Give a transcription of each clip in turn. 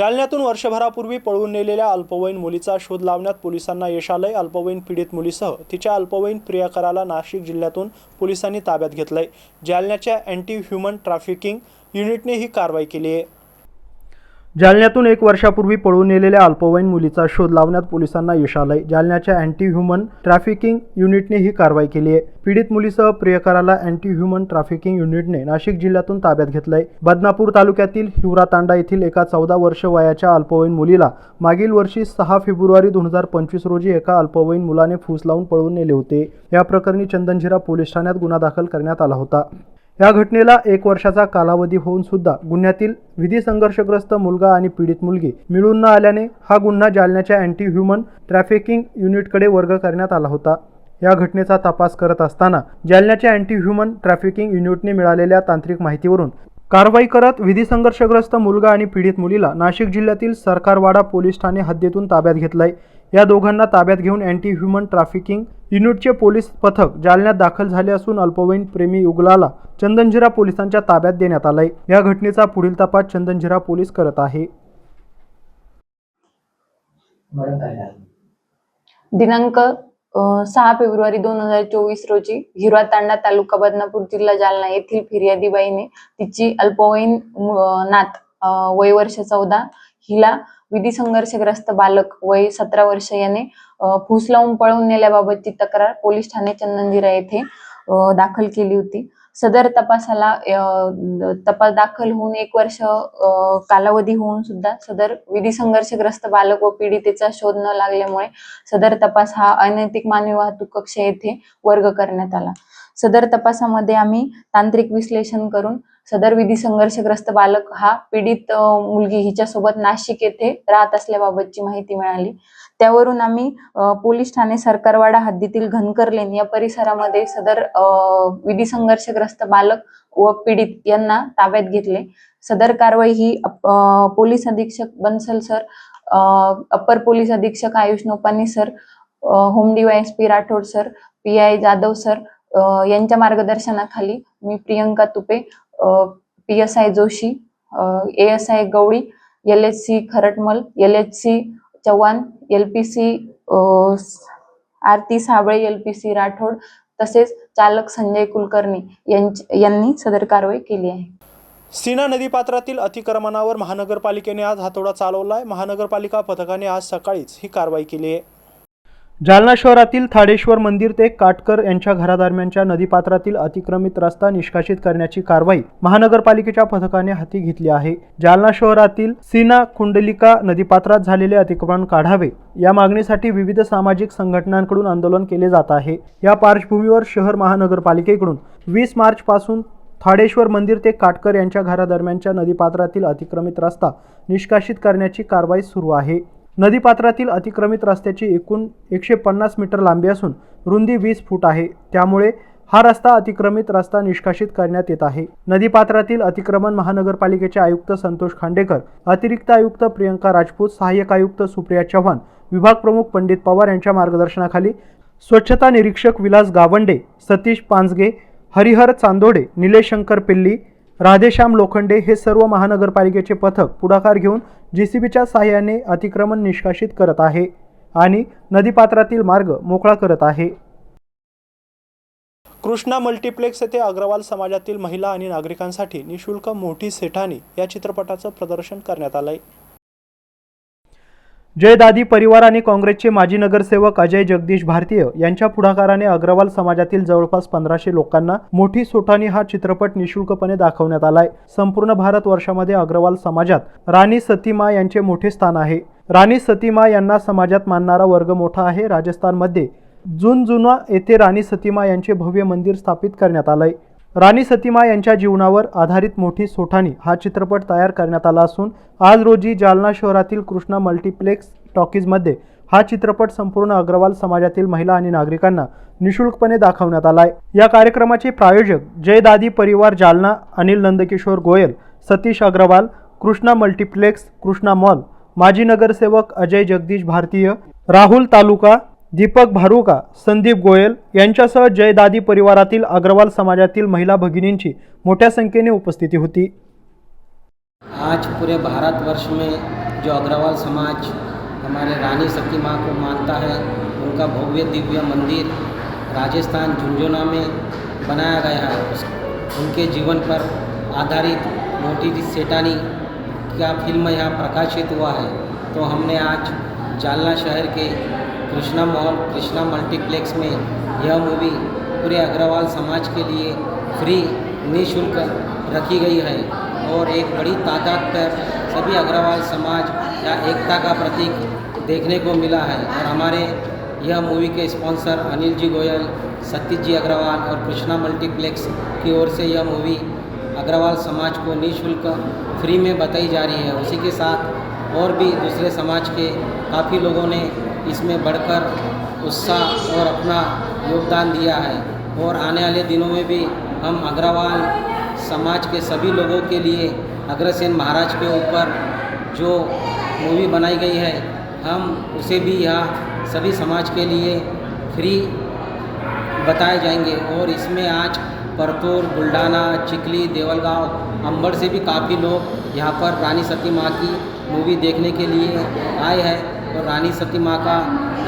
जालन्यातून वर्षभरापूर्वी पळून नेलेल्या अल्पवयीन मुलीचा शोध लावण्यात पोलिसांना यश आलंय. अल्पवयीन पीडित मुलीसह तिच्या अल्पवयीन प्रियकराला नाशिक जिल्ह्यातून पोलिसांनी ताब्यात घेतलंय. जालन्याच्या अँटी ह्युमन ट्रॅफिकिंग युनिटने ही कारवाई केली आहे. जालन्यातून एक वर्षापूर्वी पळून नेलेल्या अल्पवयीन मुलीचा शोध लावण्यात पोलिसांना यश आलंय. जालन्याच्या अँटी ह्युमन ट्रॅफिकिंग युनिटने ही कारवाई केली आहे. पीडित मुलीसह प्रियकराला अँटी ह्युमन ट्रॅफिकिंग युनिटने नाशिक जिल्ह्यातून ताब्यात घेतलंय. बदनापूर तालुक्यातील हिवरातांडा येथील एका चौदा वर्ष वयाच्या अल्पवयीन मुलीला मागील वर्षी सहा फेब्रुवारी दोन हजार पंचवीस रोजी एका अल्पवयीन मुलाने फूस लावून पळवून नेले होते. या प्रकरणी चंदनझिरा पोलीस ठाण्यात गुन्हा दाखल करण्यात आला होता. या घटनेला एक वर्षाचा कालावधी होऊन सुद्धा गुन्ह्यातील विधी संघर्षग्रस्त मुलगा आणि पीडित मुलगी मिळून न आल्याने हा गुन्हा जालन्याच्या अँटी ह्युमन ट्रॅफिकिंग युनिटकडे वर्ग करण्यात आला होता. या घटनेचा तपास करत असताना जालन्याच्या अँटी ह्युमन ट्रॅफिकिंग युनिटने मिळालेल्या तांत्रिक माहितीवरून कारवाई करत विधी संघर्षग्रस्त मुलगा आणि पीडित मुलीला नाशिक जिल्ह्यातील सरकारवाडा पोलीस ठाणे हद्दीतून ताब्यात घेतलाय. या दोघांना ताब्यात घेऊन अँटी ह्युमन ट्रॅफिकिंग युनिटचे पोलीस पथक जालन्यात दाखल झाले असून अल्पवयीन प्रेमी युगलाला चंदनजिरा पोलिसांच्या ताब्यात देण्यात आलंय. या घटनेचा पुढील तपास चंदनजिरा पोलीस करत आहे. दिनांक सहा फेब्रुवारी दोन हजार चोवीस रोजी हिरवा तांडा तालुका बदनापूर जिल्हा जालना येथील फिर्यादीबाईने तिची अल्पवयीन नात वय वर्ष चौदा हिला विधी संघर्षग्रस्त बालक वय सतरा वर्ष याने फुस फूस लावून पळवून नेल्याबाबतची तक्रार पोलीस ठाणे चंदनजिरा येथे दाखल केली होती. सदर तपासाला तपास दाखल होऊन एक वर्ष कालावधी होऊन सुद्धा सदर विधी संघर्षग्रस्त बालक व पीडितेचा शोध न लागल्यामुळे सदर तपास हा अनैतिक मानवी वाहतूक कक्ष येथे वर्ग करण्यात आला. सदर तपासामध्ये आम्ही तांत्रिक विश्लेषण करून सदर विधी संघर्षग्रस्त बालक हा पीडित मुलगी हिच्यासोबत नाशिक येथे राहत असल्याबाबतची माहिती मिळाली. त्यावरून आम्ही पोलीस ठाणे सरकारवाडा हद्दीतील घनकर लेन या परिसरामध्ये सदर विधी संघर्षग्रस्त बालक व पीडित यांना ताब्यात घेतले. सदर कारवाई ही पोलीस अधीक्षक बन्सल सर अपर अप्पर पोलीस अधीक्षक Ayush Nopani sir a, home DYSP Rathod sir P I Jadhav sir यांच्या मार्गदर्शनाखाली मी Priyanka Tupe P S I Joshi A S I Gawali L H C Kharatmal L H C Chavan L P C Aarti Sable L P C Rathod तसेच चालक संजय कुलकर्णी यांनी सदर कारवाई केली आहे. सीना नदीपात्रातील अतिक्रमणावर महानगरपालिकेने आज हातोडा चालवला आहे महानगरपालिका पथकाने आज सकाळीच ही कारवाई केली आहे. जालना शहरातील थाडेश्वर मंदिर ते काटकर यांच्या घरादरम्यानच्या नदीपात्रातील अतिक्रमित रस्ता निष्कासित करण्याची कारवाई महानगरपालिकेच्या पथकाने हाती घेतली आहे. जालना शहरातील सीना कुंडलिका नदीपात्रात झालेले अतिक्रमण काढावे. या मागणीसाठी विविध सामाजिक संघटनांकडून आंदोलन केले जात आहे. या पार्श्वभूमीवर शहर महानगरपालिकेकडून वीस मार्च पासून थाडेश्वर मंदिर ते काटकर यांच्या घरादरम्यानच्या नदीपात्रातील अतिक्रमित रस्ता निष्कासित करण्याची कारवाई सुरू आहे. नदीपात्रातील अतिक्रमित रस्त्याची एकूण एकशे पन्नास मीटर लांबी असून रुंदी वीस फूट आहे. त्यामुळे हा रस्ता अतिक्रमित रस्ता निष्कासित करण्यात येत आहे. नदीपात्रातील अतिक्रमण महानगरपालिकेचे आयुक्त संतोष खांडेकर अतिरिक्त आयुक्त प्रियंका राजपूत सहाय्यक आयुक्त सुप्रिया चव्हाण विभाग प्रमुख पंडित पवार यांच्या मार्गदर्शनाखाली स्वच्छता निरीक्षक विलास गावंडे सतीश पांजगे हरिहर चांदोडे निलेश शंकर पिल्ली राधेश्याम लोखंडे हे सर्व महानगरपालिकेचे पथक पुढाकार घेऊन जे सी बीच्या साहाय्याने अतिक्रमण निष्कासित करत आहे आणि नदीपात्रातील मार्ग मोकळा करत आहे. कृष्णा मल्टिप्लेक्स येथे अग्रवाल समाजातील महिला आणि नागरिकांसाठी निशुल्क मोठी सेठानी या चित्रपटाचं प्रदर्शन करण्यात आलंय. जयदादी परिवार आणि काँग्रेसचे माजी नगरसेवक अजय जगदीश भारतीय यांच्या पुढाकाराने अग्रवाल समाजातील जवळपास पंधराशे लोकांना मोठी सोठानी हा चित्रपट निशुल्कपणे दाखवण्यात आलाय. संपूर्ण भारत वर्षामध्ये अग्रवाल समाजात राणी सतीमा यांचे मोठे स्थान आहे. राणी सतीमा यांना समाजात मानणारा वर्ग मोठा आहे. राजस्थानमध्ये जुनजुना येथे राणी सतीमा यांचे भव्य मंदिर स्थापित करण्यात आलंय. राणी सतीमा यांच्या जीवनावर आधारित मोठी सोठाणी हा चित्रपट तयार करण्यात आला असून आज रोजी जालना शहरातील कृष्णा मल्टिप्लेक्स टॉकीजमध्ये हा चित्रपट संपूर्ण अग्रवाल समाजातील महिला आणि नागरिकांना निशुल्कपणे दाखवण्यात आला आहे. या कार्यक्रमाचे प्रायोजक जय दादी परिवार जालना अनिल नंदकिशोर गोयल सतीश अग्रवाल कृष्णा मल्टिप्लेक्स कृष्णा मॉल माजी नगरसेवक अजय जगदीश भारतीय राहुल तालुका दीपक भारुका संदीप गोयल यांच्यासह जयदादी परिवारातील अग्रवाल समाजातील महिला भगिनींची मोठ्या संख्येने उपस्थिती होती. आज पूरे भारतवर्ष में जो अग्रवाल समाज हमारे रानी सती माँ को मानता है उनका भव्य दिव्य मंदिर राजस्थान झुंझुना में बनाया गया है। उनके जीवन पर आधारित मोटी जी सेटानी का फिल्म यहाँ प्रकाशित हुआ है। तो हमने आज जालना शहर के कृष्णा मॉल, कृष्णा मल्टीप्लेक्स में यह मूवी पूरे अग्रवाल समाज के लिए फ्री निःशुल्क रखी गई है। और एक बड़ी तादाद पर सभी अग्रवाल समाज या एकता का प्रतीक देखने को मिला है। और हमारे यह मूवी के स्पॉन्सर अनिल जी गोयल सतीश जी अग्रवाल और कृष्णा मल्टीप्लेक्स की ओर से यह मूवी अग्रवाल समाज को निःशुल्क फ्री में बताई जा रही है। उसी के साथ और भी दूसरे समाज के काफ़ी लोगों ने इसमें बढ़कर उत्साह और अपना योगदान दिया है। और आने वाले दिनों में भी हम अग्रवाल समाज के सभी लोगों के लिए अग्रसेन महाराज के ऊपर जो मूवी बनाई गई है, हम उसे भी यहाँ सभी समाज के लिए फ्री बताए जाएँगे। और इसमें आज परतूर बुल्डाना चिकली देवलगांव, अंबड़ से भी काफ़ी लोग यहाँ पर रानी सती माँ की मूवी देखने के लिए आए हैं। और रानी सती माँ का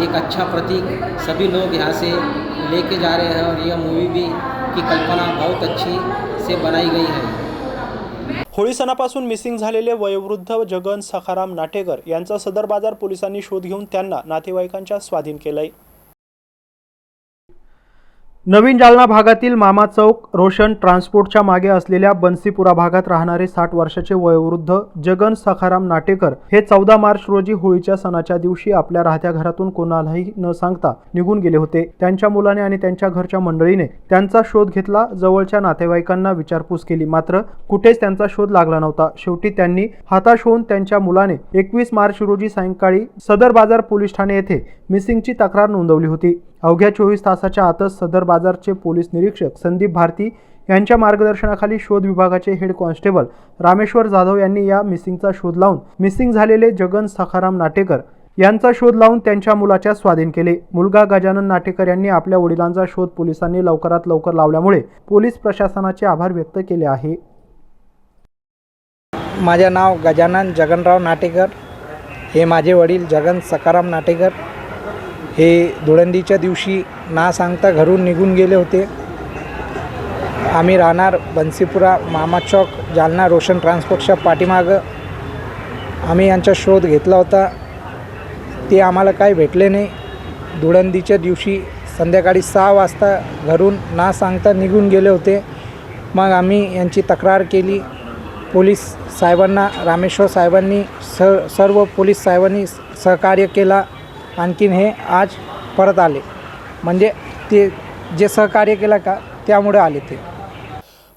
एक अच्छा प्रतीक सभी लोग यहाँ से लेके जा रहे हैं और यह मूवी भी की कल्पना बहुत अच्छी से बनाई गई है। होळी सणापासून मिसिंग झालेले वयोवृद्ध जगन सखाराम नाटेकर यांचा सदर बाजार पोलिसांनी शोध घेऊन त्यांना नातेवाईकांच्या स्वाधीन केलंय. नवीन जालना भागातील मामा चौक रोशन ट्रान्सपोर्टच्या मागे असलेल्या बन्सीपुरा भागात राहणारे साठ वर्षाचे वयोवृद्ध जगन सखाराम नाटेकर हे चौदा मार्च रोजी होळीच्या सणाच्या दिवशी आपल्या राहत्या घरातून कोणालाही न सांगता निघून गेले होते. त्यांच्या मुलाने आणि त्यांच्या घरच्या मंडळीने त्यांचा शोध घेतला जवळच्या नातेवाईकांना विचारपूस केली. मात्र कुठेच त्यांचा शोध लागला नव्हता. शेवटी त्यांनी हाताश होऊन त्यांच्या मुलाने एकवीस मार्च रोजी सायंकाळी सदर बाजार पोलीस ठाणे येथे मिसिंगची तक्रार नोंदवली होती. अवघ्या चोवीस तासाच्या आतच सदर बाजारचे पोलीस निरीक्षक संदीप भारती यांच्या मार्गदर्शनाखाली शोध विभागाचे हेड कॉन्स्टेबल रामेश्वर जाधव यांनी या मिसिंगचा शोध लावून मिसिंग झालेले जगन सखाराम नाटेकर यांचा शोध लावून त्यांच्या मुलाच्या स्वाधीन केले. मुलगा गजानन नाटेकर यांनी आपल्या वडिलांचा शोध पोलिसांनी लवकरात लवकर लावल्यामुळे पोलीस प्रशासनाचे आभार व्यक्त केले आहे. माझे नाव गजानन जगनराव नाटेकर. हे माझे वडील जगन सकाराम नाटेकर. हे धुळंदीच्या दिवशी ना सांगता घरून निघून गेले होते. आम्ही राहणार बन्सीपुरा मामा चौक जालना रोशन ट्रान्सपोर्टच्या पाठीमागं. आम्ही यांचा शोध घेतला होता. ते आम्हाला काही भेटले नाही. धुळंदीच्या दिवशी संध्याकाळी सहा वाजता घरून ना सांगता निघून गेले होते. मग आम्ही यांची तक्रार केली. पोलीस साहेबांना रामेश्वर साहेबांनी स सर्व पोलीस साहेबांनी सहकार्य केला. आणखीन हे आज परत आले. म्हणजे ते जे सहकार्य केलं का त्यामुळे आले ते.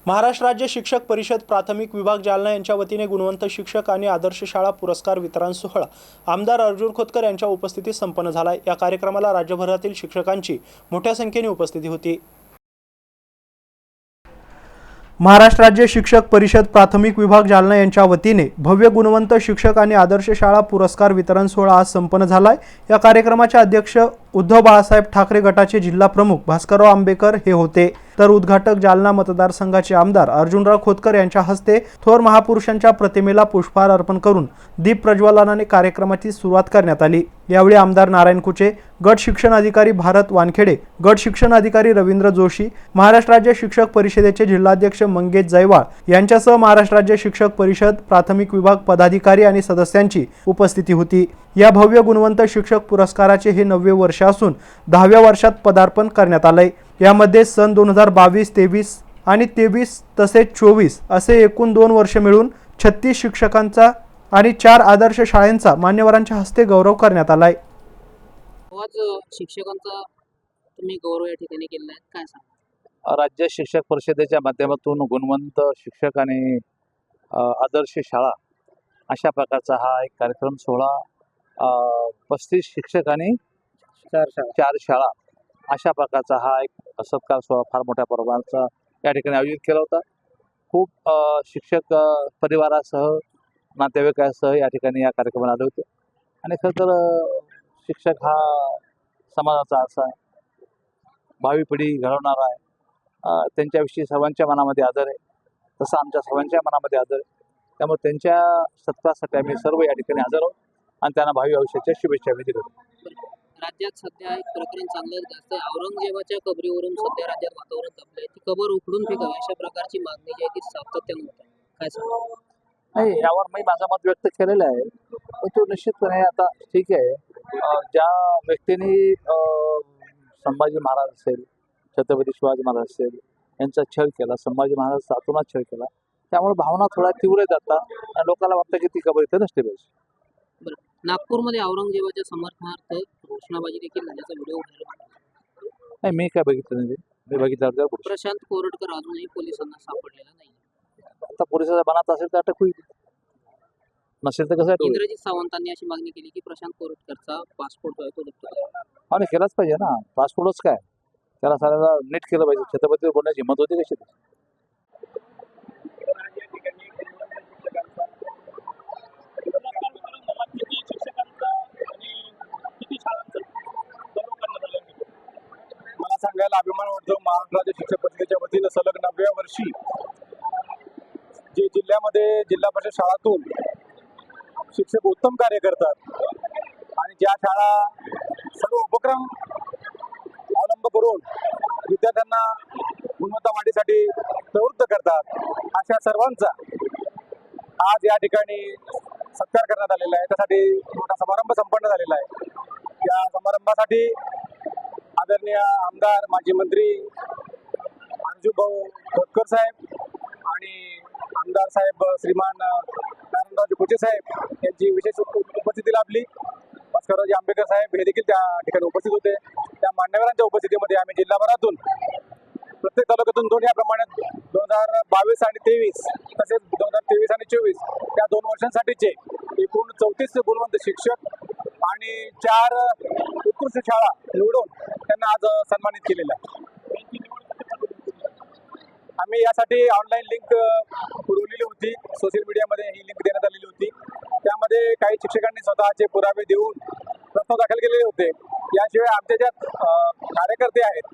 महाराष्ट्र राज्य शिक्षक परिषद प्राथमिक विभाग जालना यांच्या वतीने गुणवंत शिक्षक आणि आदर्श शाळा पुरस्कार वितरण सोहळा आमदार अर्जुन खोतकर यांच्या उपस्थितीत संपन्न झाला. या कार्यक्रमाला राज्यभरातील शिक्षकांची मोठ्या संख्येने उपस्थिती होती. महाराष्ट्र राज्य शिक्षक परिषद प्राथमिक विभाग जालना यांच्या वतीने भव्य गुणवंत शिक्षक आणि आदर्श शाळा पुरस्कार वितरण सोहळा आज संपन्न झाला आहे या कार्यक्रमाचे अध्यक्ष उद्धव बाळासाहेब ठाकरे गटाचे जिल्हा प्रमुख भास्करराव आंबेकर हे होते. तर उद्घाटक जालना मतदारसंघाचे आमदार अर्जुनराव खोतकर यांच्या हस्ते थोर महापुरुषांच्या प्रतिमेला पुष्पहार अर्पण करून दीप प्रज्वलनाने कार्यक्रमाची सुरुवात करण्यात आली. यावेळी आमदार नारायण कुचे गट शिक्षण अधिकारी भारत वानखेडे गट शिक्षण अधिकारी रवींद्र जोशी महाराष्ट्र राज्य शिक्षक परिषदेचे जिल्हाध्यक्ष मंगेश जयवाळ यांच्यासह महाराष्ट्र राज्य शिक्षक परिषद प्राथमिक विभाग पदाधिकारी आणि सदस्यांची उपस्थिती होती. या भव्य गुणवंत शिक्षक पुरस्काराचे हे नववे वर्ष असून दहाव्या वर्षात पदार्पण करण्यात आलंय. यामध्ये सन दोन हजार बावीस तेवीस आणि तेवीस तसेच चोवीस असे एकूण दोन वर्ष मिळून छत्तीस शिक्षकांचा आणि चार आदर्श शाळांचा मान्यवरांच्या हस्ते गौरव करण्यात आलाय. आज शिक्षकांचा तुम्ही गौरव या ठिकाणी केलेला आहे काय सांगा राज्य शिक्षक परिषदेच्या माध्यमातून गुणवंत शिक्षक आणि आदर्श शाळा अशा प्रकारचा हा एक कार्यक्रम सोहळा पस्तीस शिक्षक आणि चार शाळा. चार शाळा अशा प्रकारचा हा एक सत्कार सोहळा फार मोठ्या प्रमाणाचा या ठिकाणी आयोजित केला होता. खूप शिक्षक परिवारासह नातेवाईकासह या ठिकाणी या कार्यक्रमाला आले होते. आणि खरं तर शिक्षक हा समाजाचा असा आहे. भावी पिढी घडवणारा आहे. त्यांच्याविषयी सर्वांच्या मनामध्ये आदर आहे. तसं आमच्या सर्वांच्या मनामध्ये आदर आहे. त्यामुळे त्यांच्या सत्कारासाठी आम्ही सर्व या ठिकाणी हजर आहोत आणि त्यांना भावी आयुष्याच्या शुभेच्छा विधी करतो राज्यात सध्या एक प्रकरण चांगलं गाजतंय औरंगजेबाच्या कबरीवरून सध्या राज्यात वातावरण तापलंय ती कबर उखडून फेकावी अशा प्रकारची मागणी जी आहे ती सातत्यानं होत. आहे काय सांगा नाही यावर मी माझं मत व्यक्त केलेलं आहे. पण तो निश्चितपणे आता ठीक आहे. ज्या व्यक्तीने संभाजी महाराज असेल छत्रपती शिवाजी महाराज असेल यांचा छळ केला संभाजी महाराज सातोनात छळ केला त्यामुळे भावना थोड्या तीव्र जातात आणि लोकांना वाटतं की ती कबर इथं नसली पाहिजे. नागपूरमध्ये औरंगजेबाच्या समर्थनार्थ घोषणाबाजी देखील झाल्याचा व्हिडिओ. नाही मी काय बघितलं नाही ते. मी गोष्टी प्रशांत कोरटकर अजूनही पोलिसांना सापडलेला नाही आता पोलिसाच्या मनात असेल तर अटक होईल. नसेल तर कसं अटक होईल इंद्रजित सावंतांनी अशी मागणी केली की प्रशांत कोरटकरचा पासपोर्ट जो आहे तो जप्त करावा आणि केलाच पाहिजे ना. पासपोर्टच काय? त्याला साऱ्याला नीट केलं पाहिजे. छत्रपती बोलण्याची हिंमत होती कशी? मला सांगायला अभिमान वाटतो महाराष्ट्र राज्य शिक्षक परिषदेच्या वतीनं सलग नवव्या वर्षी जे जिल्ह्यामध्ये जिल्हा परिषद शाळातून शिक्षक उत्तम कार्य करतात. आणि ज्या शाळा सर्व उपक्रम अवलंब करून विद्यार्थ्यांना गुणवत्ता वाढीसाठी प्रवृत्त करतात. अशा सर्वांचा आज या ठिकाणी सत्कार करण्यात आलेला आहे. त्यासाठी मोठा समारंभ संपन्न झालेला आहे. या समारंभासाठी आदरणीय आमदार माजी मंत्री अर्जूभाऊ खोतकर साहेब आणि आमदार साहेब श्रीमान नारायणरावजी कुचे साहेब यांची विशेष उपस्थिती लाभली. भास्कररावजी आंबेडकर साहेब हे देखील त्या ठिकाणी उपस्थित होते. त्या मान्यवरांच्या उपस्थितीमध्ये आम्ही जिल्हाभरातून प्रत्येक तालुक्यातून दोन याप्रमाणे दोन हजार बावीस आणि तेवीस तसेच दोन हजार तेवीस आणि चोवीस या दोन वर्षांसाठीचे एकूण चौतीस गुणवंत शिक्षक आणि चार उत्कृष्ट शाळा निवडून त्यांना आज सन्मानित केलेलं आहे. आम्ही यासाठी ऑनलाईन लिंक पुरवलेली होती. सोशल मीडियामध्ये ही लिंक देण्यात आलेली होती. त्यामध्ये काही शिक्षकांनी स्वतःचे पुरावे देऊन प्रश्न दाखल केलेले होते. याशिवाय आमच्या ज्या कार्यकर्ते आहेत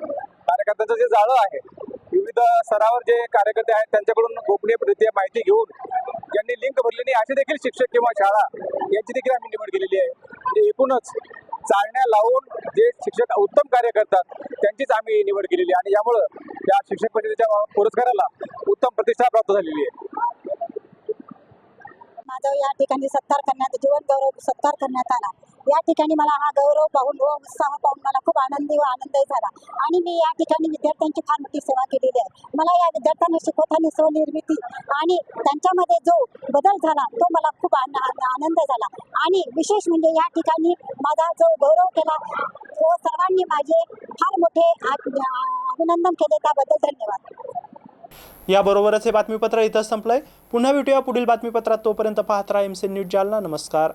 कार्यकर्त्यांचं जे जाळं आहे विविध स्तरावर जे कार्यकर्ते आहेत त्यांच्याकडून गोपनीयरित्या माहिती घेऊन ज्यांनी लिंक भरली नाही असे देखील शिक्षक किंवा शाळा यांची देखील आम्ही निवड केलेली आहे. म्हणजे एकूणच चालण्या लावून जे शिक्षक उत्तम कार्य करतात त्यांचीच आम्ही निवड केलेली आहे. आणि यामुळं या शिक्षक परिषदेच्या पुरस्काराला उत्तम प्रतिष्ठा प्राप्त झालेली आहे. माझा या ठिकाणी सत्कार करण्यात जीवन गौरव सत्कार करण्यात आला. या ठिकाणी मला हा गौरव पाहून व उत्साह पाहून मला खूप आनंदी व आनंदही झाला. आणि मी या ठिकाणी विद्यार्थ्यांची फार मोठी सेवा केलेली आहे. मला या विद्यार्थ्यांना शिकवताना स्वनिर्मिती आणि त्यांच्यामध्ये जो बदल झाला तो मला खूप आन- आनंद झाला. आणि विशेष म्हणजे या ठिकाणी माझा जो गौरव केला तो सर्वांनी माझे फार मोठे अभिनंदन केले त्याबद्दल धन्यवाद. याबरोबरच हे बातमीपत्र इथं संपलंय. पुन्हा भेटूया पुढील बातमीपत्रात तोपर्यंत पाहत राहा एम सी न्यूज जालना. नमस्कार.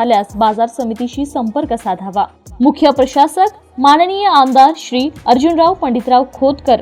आल्यास बाजार समितीशी संपर्क साधावा. मुख्य प्रशासक माननीय आमदार श्री अर्जुनराव पंडितराव खोतकर.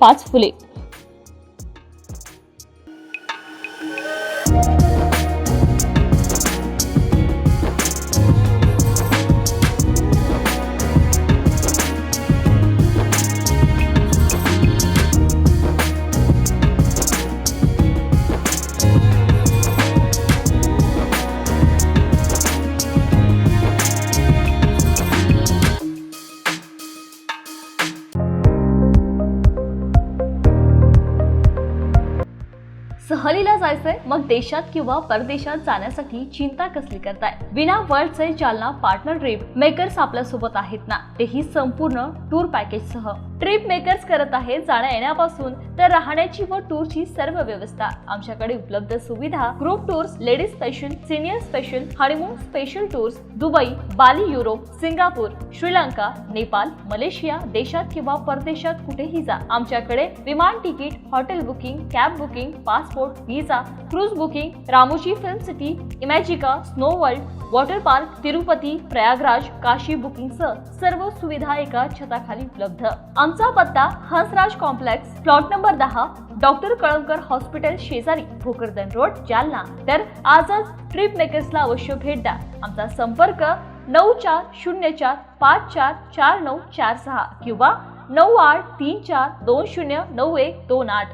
पाच फुले. देशात किंवा परदेशात जाण्यासाठी चिंता कसली करताय? विना वर्ल्डचे जालना पार्टनर ट्रिप मेकर्स आपल्यासोबत आहेत ना? तेही संपूर्ण टूर पॅकेज सह. ट्रिप मेकर्स करत आहेत जाण्या येण्यापासून तर राहण्याची व टूरची सर्व व्यवस्था. आमच्याकडे उपलब्ध सुविधा group tours ladies special senior special honeymoon special tours Dubai Bali Europe Singapore Sri Lanka Nepal Malaysia देशात किंवा परदेशात कुठेही जा. आमच्याकडे विमान ticket hotel booking cab booking passport visa cruise booking Ramoji film city Imagica snow world water park Tirupati Prayagraj Kashi बुकिंगसह सर्व सुविधा एका छताखाली उपलब्ध आमचा पत्ता हंसराज कॉम्प्लेक्स प्लॉट नंबर दहा डॉक्टर कळमकर हॉस्पिटल शेजारी भोकरदन रोड जालना तर आजच ट्रिप मेकर्सला अवश्य भेट द्या आमचा संपर्क नऊ चार शून्य चार पाच चार चार नऊ चार सहा किंवा नऊ आठ तीन चार दोन शून्य नऊ एक दोन आठ